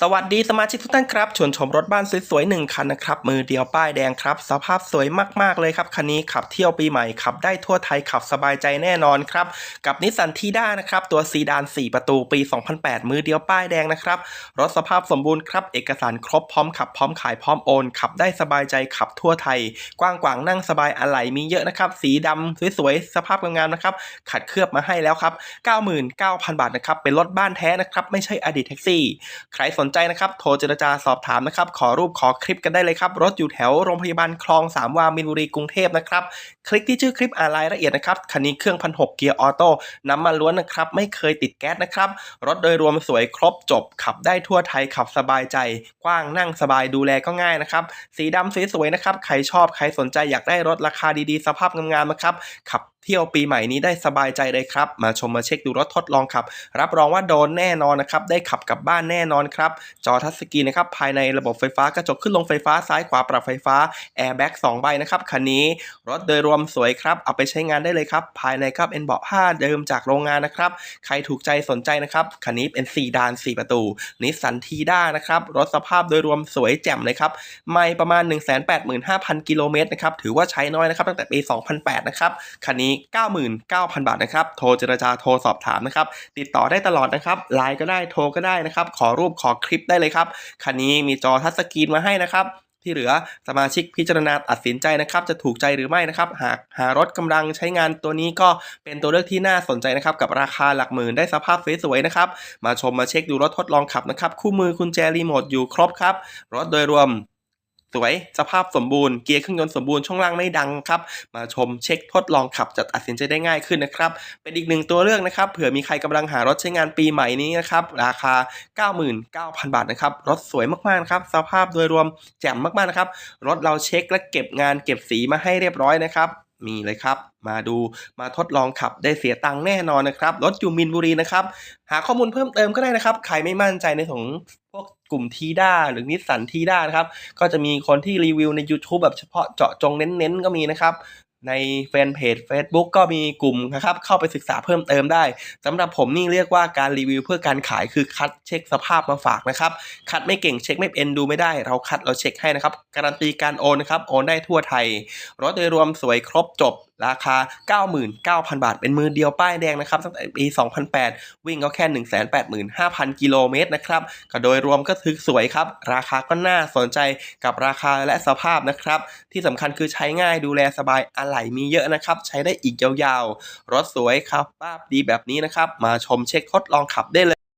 สวัสดีสมาชิกทุกท่านครับชวนชมรถบ้านสวยๆหนึ่งคันนะครับ มือเดียวป้ายแดงครับ สภาพสวยมากๆเลยครับ คันนี้ขับเที่ยวปีใหม่ขับได้ทั่วไทยขับสบายใจแน่นอนครับ กับนิสสันทีด้านะครับ ตัวซีดาน 4 ประตูปี 2008 มือเดียวป้ายแดงนะครับ รถสภาพสมบูรณ์ครับ เอกสารครบพร้อมขับพร้อมขายพร้อมโอน ขับได้สบายใจขับทั่วไทย กว้างกวางนั่งสบายอะไหล่มีเยอะนะครับ สีดำสวยๆสภาพงามๆนะครับขัดเคลือบมาให้แล้วครับ 99,000 บาทนะครับเป็นรถบ้านแท้นะครับไม่ใช่อดีตแท็กซี่ใครสนใจนะครับ โทรเจรจาสอบถามนะครับ ขอรูปขอคลิปกันได้เลยครับ รถอยู่แถวโรงพยาบาลคลองสามวามินบุรีกรุงเทพนะครับ คลิกที่ชื่อคลิปอ่านรายละเอียดนะครับ คันนี้เครื่องพันหกเกียร์ออโต้น้ำมันล้วนนะครับ ไม่เคยติดแก๊สนะครับ รถโดยรวมสวยครบจบ ขับได้ทั่วไทยขับสบายใจ กว้างนั่งสบายดูแลก็ง่ายนะครับ สีดำสวยๆนะครับ ใครชอบใครสนใจอยากได้รถราคาดีๆ สภาพงามๆนะครับ ขับเที่ยวปีใหม่นี้ได้สบายใจเลยครับ มาชมมาเช็คดูรถทดลองขับ รับรองว่าโดนแน่นอนนะครับ ได้ขับกลับบ้านแน่นอนครับจอทัชสกรีนนะครับ ภายในระบบไฟฟ้ากระจกขึ้นลงไฟฟ้าซ้ายขวาปรับไฟฟ้าแอร์แบ็ก2ใบนะครับ คันนี้รถโดยรวมสวยครับ เอาไปใช้งานได้เลยครับ ภายในก็เป็นเบาะผ้าเดิมจากโรงงานนะครับ ใครถูกใจสนใจนะครับ คันนี้เป็น4ดาน 4 ประตูนิสสันทีด้านะครับ รถสภาพโดยรวมสวยแจ่มเลยครับ ไม่ประมาณ 185,000 กิโลเมตรนะครับ ถือว่าใช้น้อยนะครับตั้งแต่ปี 2008 นะครับ คันนี้ 99,000 บาทนะครับ โทรเจรจาโทรสอบถามนะครับ ติดต่อได้ตลอดนะครับ ไลน์ก็ได้ โทรก็ได้นะครับ ขอรูปขอคลิปได้เลยครับ คันนี้มีจอทัชสกรีนมาให้นะครับที่เหลือสมาชิกพิจารณาตัดสินใจนะครับ จะถูกใจหรือไม่นะครับ หากหารถกำลังใช้งานตัวนี้ก็เป็นตัวเลือกที่น่าสนใจนะครับ กับราคาหลักหมื่นได้สภาพสวยๆนะครับ มาชมมาเช็คดูรถทดลองขับนะครับ คู่มือคุญแจรีโมทอยู่ครบครับ รถโดยรวม สวย สภาพสมบูรณ์ เกียร์เครื่องยนต์สมบูรณ์ช่วงล่างไม่ดังครับ มาชมเช็คทดลองขับจะตัดสินใจได้ง่ายขึ้นนะครับ เป็นอีกหนึ่งตัวเลือกนะครับ เผื่อมีใครกำลังหารถใช้งานปีใหม่นี้นะครับ ราคา 99,000 บาทนะครับ รถสวยมากๆนะครับ สภาพโดยรวมแจ่มมากๆนะครับ รถเราเช็คและเก็บงานเก็บสีมาให้เรียบร้อยนะครับ มีเลยครับ มาดูมาทดลองขับได้เสียตังค์แน่นอนนะครับรถอยู่มินบุรีนะครับ หาข้อมูลเพิ่มเติมก็ได้นะครับ ใครไม่มั่นใจในของพวกกลุ่มทีด้าหรือนิสสันทีด้านะครับ ก็จะมีคนที่รีวิวใน YouTube แบบเฉพาะเจาะจงเน้นๆ ก็มีนะครับ ในแฟนเพจ Facebook ก็มีกลุ่มนะครับเข้าไปศึกษาเพิ่มเติมได้สำหรับผมนี่เรียกว่าการรีวิวเพื่อการขายคือคัดเช็คสภาพมาฝากนะครับ คัดไม่เก่งเช็คไม่เป็นดูไม่ได้ เราคัดเราเช็คให้นะครับ การันตีการโอนนะครับ โอนได้ทั่วไทยรถโดยรวมสวยครบจบราคา 99,000 บาท เป็นมือเดียวป้ายแดงนะครับตั้งแต่ปี 2008 วิ่งก็แค่ 185,000 กิโลเมตรนะครับ ก็โดยรวมก็ถือสวยครับ ราคาก็น่าสนใจกับราคาและสภาพนะครับ ที่สำคัญคือใช้ง่ายดูแลสบายอะไหล่มีเยอะนะครับ ใช้ได้อีกยาวๆ รถสวยครับป้าพดีแบบนี้นะครับ มาชมเช็คทดลองขับได้เลย